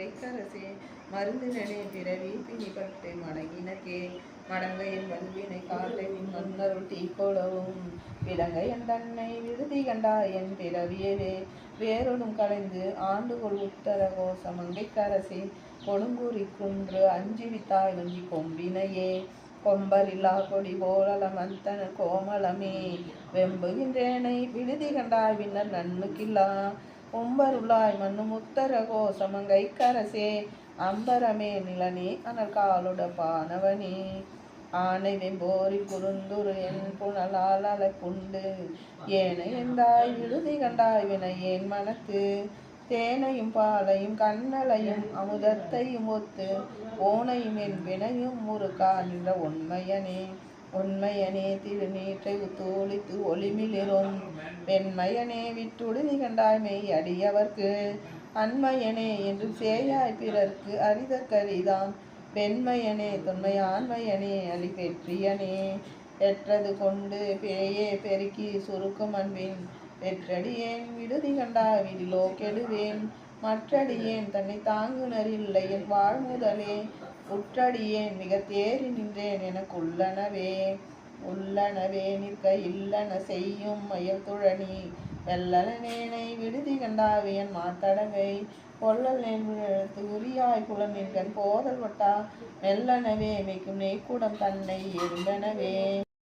கைக்கரசே மருந்தினே பிறவி பிணிப்பட்டு மடங்கினக்கே. மடங்கையின் வல்வினை காலையின் மன்னருள் தீக்கொளவும் விலங்கையன் தன்னை விருதி கண்டாயன் பிறவியவே. வேறொடும் கலைந்து ஆண்டுகொள் உத்தர கோசமங்கைக்கரசே கொடுங்குறி குன்று அஞ்சிவித்தாய் வஞ்சி கொம்பினையே. கொம்பரில்லா கொடி போலமந்தன கோமலமே வெம்புகின்றேனை விடுதி கண்டாய் விண்ணர் நன்னுக்கில்லா. உம்பருளாய் மண்ணு முத்தர கோசமங்கை கரசே அம்பரமே நிலனே அனற்காலுட பானவனே. ஆனை வெம்போரி குறுந்துரு என் புனலால் அலைப்புண்டு. ஏனை எந்தாய் விழுதி கண்டாய் என் மனத்து தேனையும் பாலையும் கண்ணலையும் அமுதத்தையும் ஒத்து ஓனையும் என் வினையும் முறுக்கா நின்ற உண்மையனே. உண்மையனே திருநீற்றை உத்தோழித்து ஒளிமிலிரும். வெண்மையனே விட்டுடுதி கண்டாய் மெய் அடியவர்க்கு. அண்மையனே என்று சேயாய் பிறர்க்கு அரிதற்கரிதாம் பெண்மையனே தொன்மையாண்மையனே அலி பெற்றியனே பெற்றது கொண்டு பேயே பெருக்கி சுருக்கும் அன்பின். பெற்றடியேன் விடுதி கண்டாய் விடிலோ கெடுவேன். மற்றடியேன் தன்னை தாங்குனரில்லையின் வாழ்முதலே. உற்றடியேன் மிக தேறி நின்றேன் எனக்கு உள்ளனவே உள்ளனவே நிற்க இல்லன செய்யும் மயல் துழனி வெள்ளலனேனை விடுதி கண்டாவியன் மாத்தடங்கை கொள்ளல் என்பது உரியாய் குளம் நிற்கன் போதல் வட்டா. மெல்லனவே மிக்கும் நெய்க்கூடம் தன்னை எறும்பெனவே